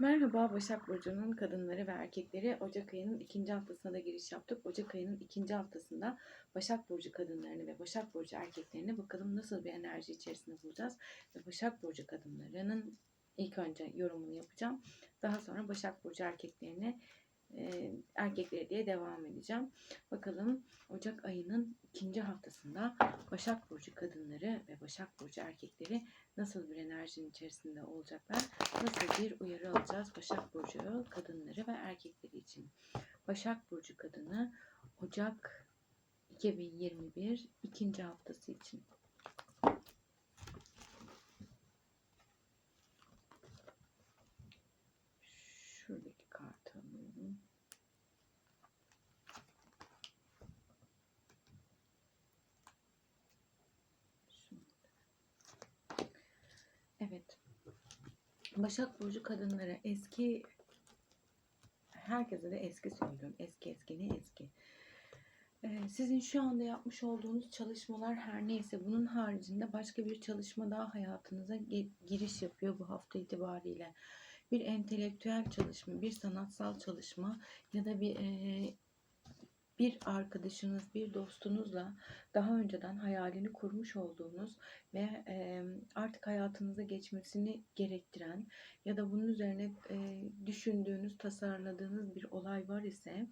Merhaba Başak Burcu'nun kadınları ve erkekleri Ocak ayının ikinci haftasına da giriş yaptık. Ocak ayının ikinci haftasında Başak Burcu kadınlarını ve Başak Burcu erkeklerini bakalım nasıl bir enerji içerisinde bulacağız. Ve Başak Burcu kadınlarının ilk önce yorumunu yapacağım. Daha sonra Başak Burcu erkeklerini e, erkekleri diye devam edeceğim. Bakalım Ocak ayının ikinci haftasında Başak Burcu kadınları ve Başak Burcu erkekleri nasıl bir enerjinin içerisinde olacaklar? Nasıl bir uyarı alacağız Başak Burcu kadınları ve erkekleri için? Başak Burcu kadını Ocak 2021 ikinci haftası için. Başak Burcu kadınları eski herkese de eski söylüyorum. Eski eski ne eski. Ee, sizin şu anda yapmış olduğunuz çalışmalar her neyse bunun haricinde başka bir çalışma daha hayatınıza giriş yapıyor bu hafta itibariyle. Bir entelektüel çalışma, bir sanatsal çalışma ya da bir e, bir arkadaşınız, bir dostunuzla daha önceden hayalini kurmuş olduğunuz ve artık hayatınıza geçmesini gerektiren ya da bunun üzerine düşündüğünüz, tasarladığınız bir olay var ise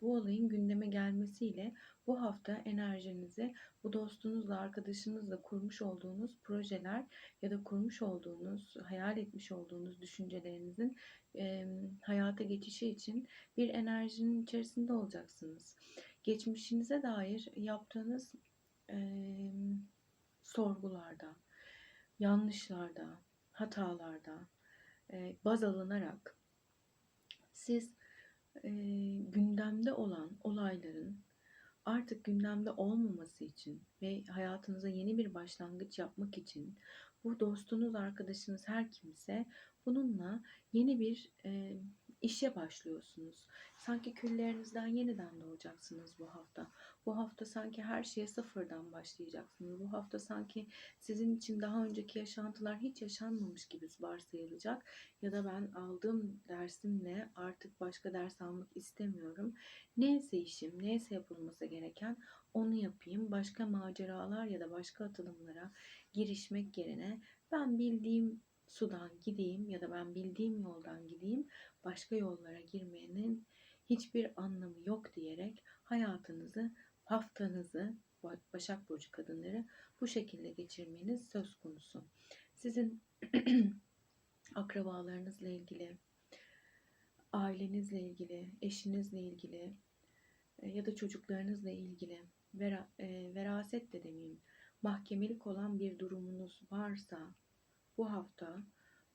bu olayın gündeme gelmesiyle bu hafta enerjinizi bu dostunuzla, arkadaşınızla kurmuş olduğunuz projeler ya da kurmuş olduğunuz, hayal etmiş olduğunuz düşüncelerinizin e, hayata geçişi için bir enerjinin içerisinde olacaksınız. Geçmişinize dair yaptığınız e, sorgularda, yanlışlarda, hatalarda e, baz alınarak siz e, gündemde olan olayların artık gündemde olmaması için ve hayatınıza yeni bir başlangıç yapmak için bu dostunuz, arkadaşınız her kimse bununla yeni bir e, işe başlıyorsunuz. Sanki küllerinizden yeniden doğacaksınız bu hafta. Bu hafta sanki her şeye sıfırdan başlayacaksınız. Bu hafta sanki sizin için daha önceki yaşantılar hiç yaşanmamış gibi varsayılacak. Ya da ben aldığım dersimle artık başka ders almak istemiyorum. Neyse işim, neyse yapılması gereken onu yapayım. Başka maceralar ya da başka atılımlara girişmek yerine ben bildiğim sudan gideyim ya da ben bildiğim yoldan gideyim başka yollara girmenin hiçbir anlamı yok diyerek hayatınızı, haftanızı Başak Burcu kadınları bu şekilde geçirmeniz söz konusu. Sizin akrabalarınızla ilgili, ailenizle ilgili, eşinizle ilgili e, ya da çocuklarınızla ilgili vera, e, veraset de demeyeyim mahkemelik olan bir durumunuz varsa bu hafta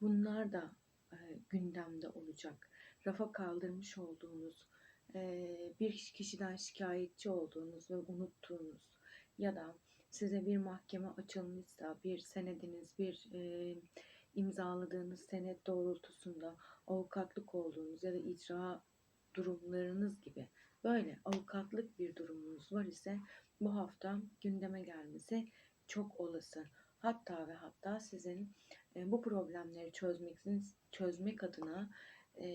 bunlar da e, gündemde olacak. Rafa kaldırmış olduğunuz, bir kişiden şikayetçi olduğunuz ve unuttuğunuz ya da size bir mahkeme açılmışsa, bir senediniz, bir e, imzaladığınız senet doğrultusunda avukatlık olduğunuz ya da icra durumlarınız gibi böyle avukatlık bir durumunuz var ise bu hafta gündeme gelmesi çok olası. Hatta ve hatta sizin e, bu problemleri çözmek, çözmek adına e,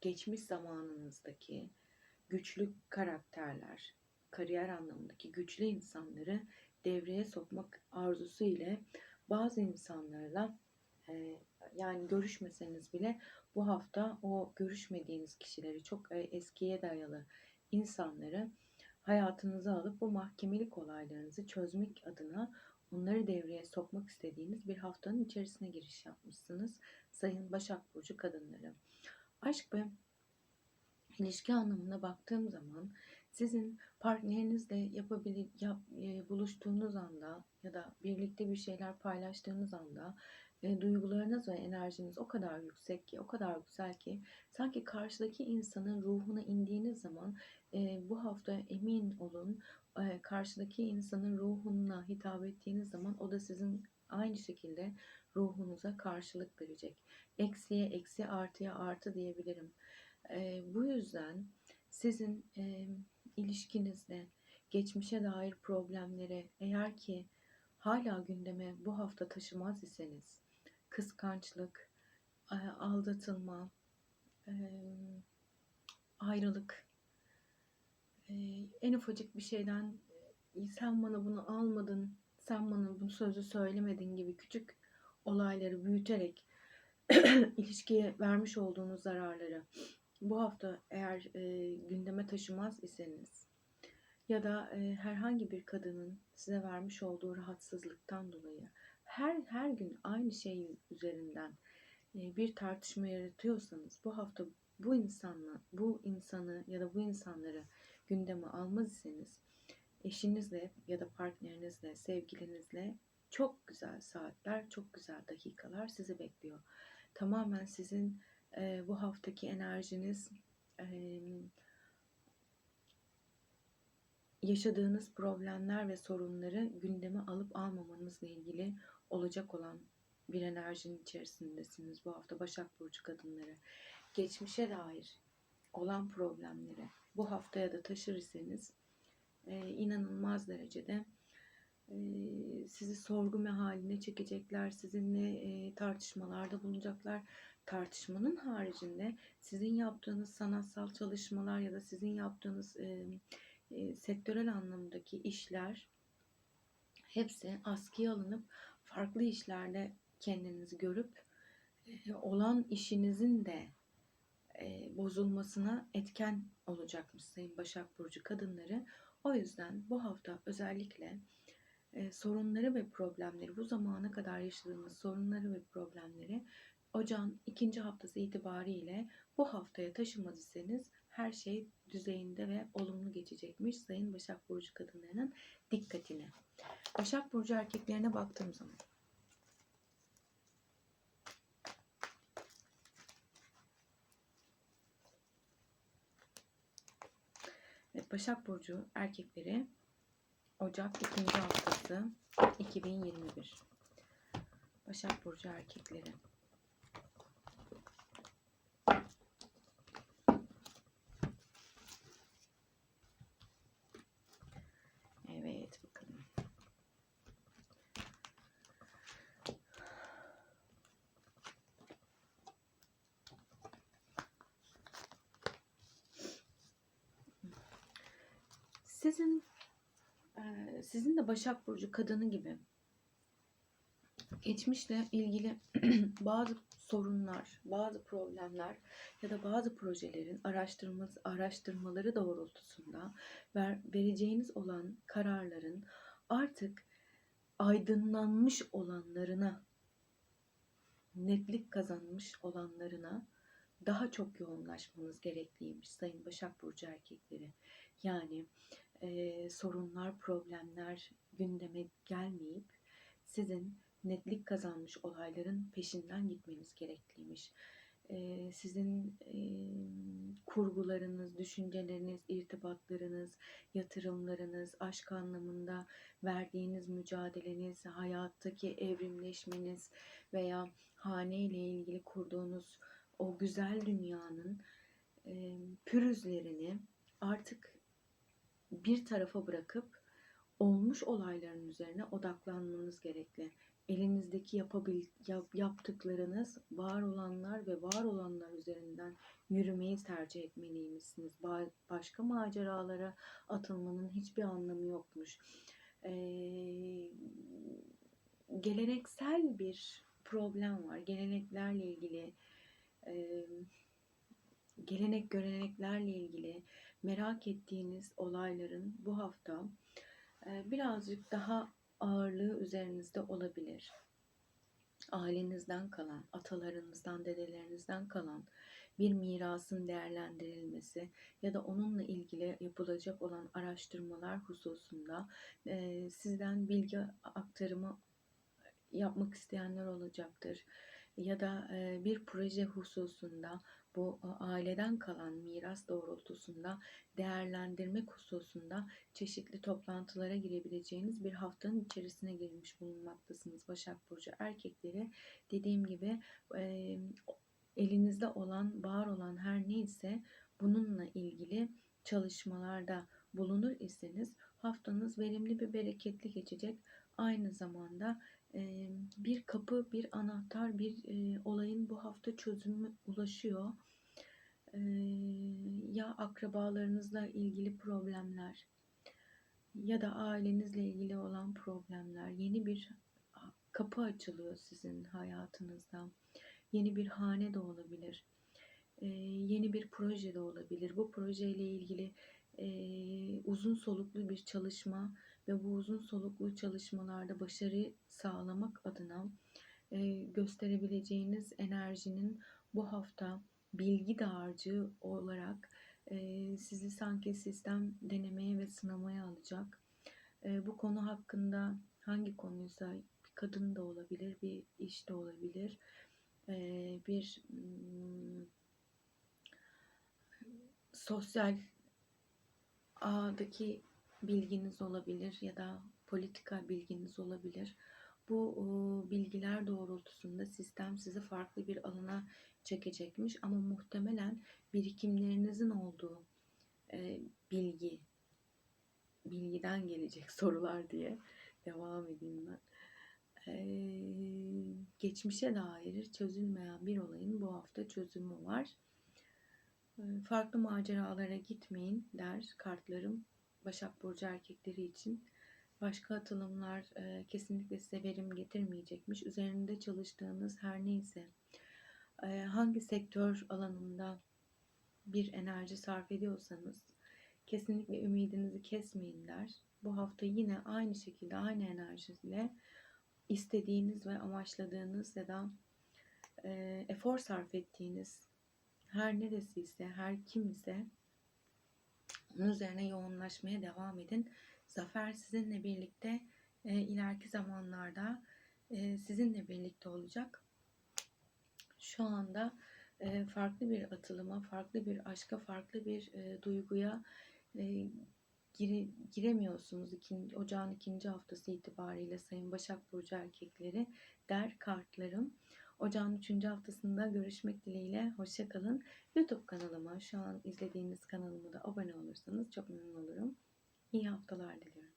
geçmiş zamanınızdaki güçlü karakterler, kariyer anlamındaki güçlü insanları devreye sokmak arzusu ile bazı insanlarla e, yani görüşmeseniz bile bu hafta o görüşmediğiniz kişileri çok e, eskiye dayalı insanları hayatınıza alıp bu mahkemelik olaylarınızı çözmek adına onları devreye sokmak istediğiniz bir haftanın içerisine giriş yapmışsınız Sayın Başak Burcu kadınları. Aşk ve ilişki anlamına baktığım zaman sizin partnerinizle yapabilir, yap, e, buluştuğunuz anda ya da birlikte bir şeyler paylaştığınız anda e, duygularınız ve enerjiniz o kadar yüksek ki, o kadar güzel ki sanki karşıdaki insanın ruhuna indiğiniz zaman e, bu hafta emin olun e, karşıdaki insanın ruhuna hitap ettiğiniz zaman o da sizin aynı şekilde ruhunuza karşılık verecek. Eksiye eksi artıya artı diyebilirim. E, bu yüzden sizin e, ilişkinizde geçmişe dair problemlere eğer ki hala gündeme bu hafta taşımaz iseniz kıskançlık, e, aldatılma, e, ayrılık, e, en ufacık bir şeyden e, sen bana bunu almadın, sen bana bu sözü söylemedin gibi küçük olayları büyüterek ilişkiye vermiş olduğunuz zararları bu hafta eğer e, gündeme taşımaz iseniz ya da e, herhangi bir kadının size vermiş olduğu rahatsızlıktan dolayı her her gün aynı şey üzerinden e, bir tartışma yaratıyorsanız bu hafta bu insanla bu insanı ya da bu insanları gündeme almaz iseniz eşinizle ya da partnerinizle, sevgilinizle çok güzel saatler, çok güzel dakikalar sizi bekliyor. Tamamen sizin e, bu haftaki enerjiniz e, yaşadığınız problemler ve sorunları gündeme alıp almamanızla ilgili olacak olan bir enerjinin içerisindesiniz bu hafta Başak Burcu kadınları. Geçmişe dair olan problemleri bu haftaya da taşır iseniz e, inanılmaz derecede sizi sorgu haline çekecekler, sizinle tartışmalarda bulunacaklar. Tartışmanın haricinde sizin yaptığınız sanatsal çalışmalar ya da sizin yaptığınız sektörel anlamdaki işler hepsi askıya alınıp farklı işlerde kendinizi görüp olan işinizin de bozulmasına etken olacakmış Sayın Başak Burcu kadınları. O yüzden bu hafta özellikle e, sorunları ve problemleri, bu zamana kadar yaşadığımız sorunları ve problemleri ocağın ikinci haftası itibariyle bu haftaya taşımaz iseniz her şey düzeyinde ve olumlu geçecekmiş Sayın Başak Burcu kadınlarının dikkatine. Başak Burcu erkeklerine baktığım zaman Evet, Başak Burcu erkekleri Ocak 2. haftası 2021. Başak Burcu erkekleri. Evet bakalım. Sizin sizin de Başak Burcu kadını gibi geçmişle ilgili bazı sorunlar, bazı problemler ya da bazı projelerin araştırması, araştırmaları doğrultusunda ver, vereceğiniz olan kararların artık aydınlanmış olanlarına, netlik kazanmış olanlarına daha çok yoğunlaşmanız gerekliymiş Sayın Başak Burcu erkekleri. Yani e, sorunlar, problemler gündeme gelmeyip sizin netlik kazanmış olayların peşinden gitmeniz gerekliymiş. E, sizin e, kurgularınız, düşünceleriniz, irtibatlarınız, yatırımlarınız, aşk anlamında verdiğiniz mücadeleniz, hayattaki evrimleşmeniz veya hane ile ilgili kurduğunuz o güzel dünyanın e, pürüzlerini artık bir tarafa bırakıp olmuş olayların üzerine odaklanmanız gerekli. Elinizdeki yapabil, yap, yaptıklarınız var olanlar ve var olanlar üzerinden yürümeyi tercih etmeliymişsiniz. Ba- başka maceralara atılmanın hiçbir anlamı yokmuş. Ee, geleneksel bir problem var. Geleneklerle ilgili e, gelenek göreneklerle ilgili merak ettiğiniz olayların bu hafta e, birazcık daha ağırlığı üzerinizde olabilir. Ailenizden kalan, atalarınızdan, dedelerinizden kalan bir mirasın değerlendirilmesi ya da onunla ilgili yapılacak olan araştırmalar hususunda e, sizden bilgi aktarımı yapmak isteyenler olacaktır. Ya da e, bir proje hususunda bu aileden kalan miras doğrultusunda değerlendirmek hususunda çeşitli toplantılara girebileceğiniz bir haftanın içerisine girmiş bulunmaktasınız Başak Burcu erkekleri. Dediğim gibi e, elinizde olan, var olan her neyse bununla ilgili çalışmalarda bulunur iseniz haftanız verimli bir bereketli geçecek. Aynı zamanda e, bir kapı, bir anahtar, bir olayın bu hafta çözümü ulaşıyor. Ya akrabalarınızla ilgili problemler ya da ailenizle ilgili olan problemler, yeni bir kapı açılıyor sizin hayatınızda. Yeni bir hane de olabilir. Yeni bir proje de olabilir. Bu projeyle ilgili uzun soluklu bir çalışma ve bu uzun soluklu çalışmalarda başarı sağlamak adına e, gösterebileceğiniz enerjinin bu hafta bilgi dağarcığı olarak e, sizi sanki sistem denemeye ve sınamaya alacak. E, bu konu hakkında hangi konuysa bir kadın da olabilir, bir iş de olabilir, e, bir hmm, sosyal ağdaki bilginiz olabilir ya da politika bilginiz olabilir. Bu bilgiler doğrultusunda sistem sizi farklı bir alana çekecekmiş ama muhtemelen birikimlerinizin olduğu e, bilgi bilgiden gelecek sorular diye devam edeyim ben. Ee, geçmişe dair çözülmeyen bir olayın bu hafta çözümü var. Ee, farklı maceralara gitmeyin der kartlarım Başak Burcu erkekleri için. Başka atılımlar e, kesinlikle size verim getirmeyecekmiş. Üzerinde çalıştığınız her neyse, e, hangi sektör alanında bir enerji sarf ediyorsanız kesinlikle ümidinizi kesmeyin der. Bu hafta yine aynı şekilde aynı enerjiyle istediğiniz ve amaçladığınız ya da e, efor sarf ettiğiniz her neresi ise, her kim ise onun üzerine yoğunlaşmaya devam edin. Zafer sizinle birlikte e, ileriki zamanlarda e, sizinle birlikte olacak. Şu anda e, farklı bir atılıma, farklı bir aşka, farklı bir e, duyguya e, gire, giremiyorsunuz ikinci, ocağın ikinci haftası itibariyle Sayın Başak Burcu erkekleri der kartlarım. Ocağın üçüncü haftasında görüşmek dileğiyle. Hoşçakalın. YouTube kanalıma, şu an izlediğiniz kanalıma da abone olursanız çok memnun olurum. İyi haftalar diliyorum.